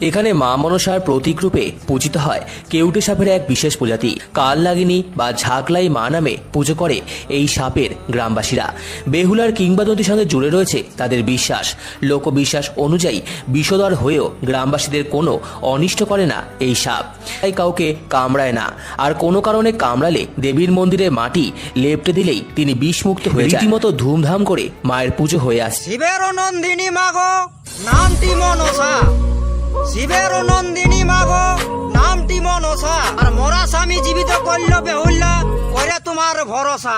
এখানে মা মনসার প্রতীক রূপে পূজিত হয়। কেউটে সাপের এক বিশেষ প্রজাতি। কাল লাগিনী বা ঝাঁকলাই মা নামে পুজো করে এই সাপের গ্রামবাসীরা। বেহুলার কিংবদন্তির সঙ্গে জুড়ে রয়েছে তাদের বিশ্বাস। লোকবিশ্বাস অনুযায়ী বিষধর হয়েও গ্রামবাসীদের কোনো অনিষ্ট করে না এই সাপ। তাই কাউকে কামড়ায় না। আর কোনো কারণে কামড়ালে দেবীর মন্দিরে মাটি লেপটে দিলেই তিনি বিষমুক্ত হয়ে রীতিমতো ধুমধাম করে মায়ের পুজো হয়ে আসছে। শিবের নন্দিনী মাগো নামটি মনসা। শিবের নন্দিনী মাগো নামটি মনসা আর মরা স্বামী জীবিত করল বেহুল্লা করে তোমার ভরসা।